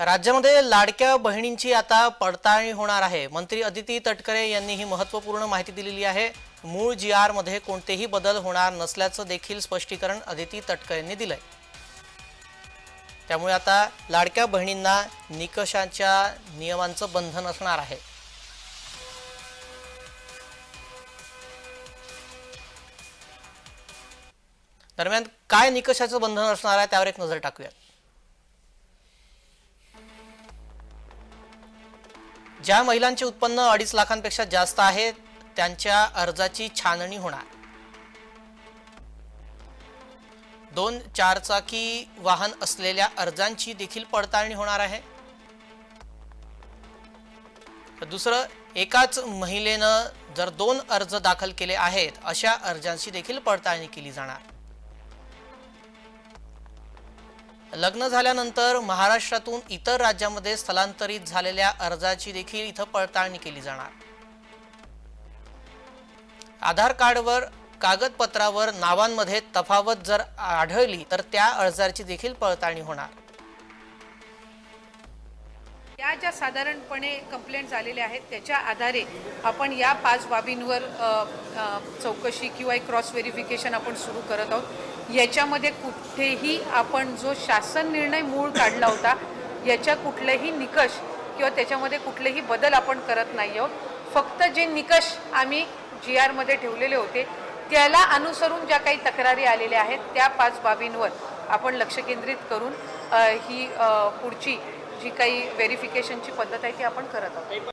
राज्यामध्ये लाडक्या बहिणींची आता पडताळणी होणार आहे. मंत्री अदिती तटकरे यांनी ही महत्त्वपूर्ण माहिती दिलेली आहे. मूळ जी आरमध्ये कोणतेही बदल होणार नसल्याचं देखील स्पष्टीकरण अदिती तटकरेंनी दिलंय. त्यामुळे आता लाडक्या बहिणींना निकषाच्या नियमांचं बंधन असणार आहे. दरम्यान काय निकषाचं बंधन असणार आहे त्यावर एक नजर टाकूयात. ज्या महिलांचे उत्पन्न अडीच लाखांपेक्षा जास्त आहे त्यांच्या अर्जाची छाननी होणार. दोन चारचाकी वाहन असलेल्या अर्जांची देखील पडताळणी होणार आहे. दुसरं एकाच महिलेनं जर दोन अर्ज दाखल केले आहेत अशा अर्जांची देखील पडताळणी केली जाणार. लग्न झाल्यानंतर महाराष्ट्रातून इतर राज्यामध्ये स्थलांतरित झालेल्या अर्जाची देखील इथं पडताळणी केली जाणार. आधार कार्डवर कागदपत्रावर नावांमध्ये तफावत जर आढळली तर त्या अर्जाची देखील पडताळणी होणार. या ज्या साधारणपणे कंप्लेंट झालेल्या आहेत. त्याच्या आधारे आपण या पाच बाबींवर चौकशी किंवा एक क्रॉस व्हेरिफिकेशन आपण सुरू करत आहोत. याच्यामध्ये कुठेही आपण जो शासन निर्णय मूळ काढला होता याच्या कुठलेही निकष किंवा त्याच्यामध्ये कुठलेही बदल आपण करत नाही आहोत. फक्त जे निकष आम्ही जी आरमध्ये ठेवलेले होते त्याला अनुसरून ज्या काही तक्रारी आलेल्या आहेत त्या पाच बाबींवर आपण लक्ष केंद्रित करून ही पुढची जी काही व्हेरिफिकेशनची पद्धत आहे ती आपण करत आहोत.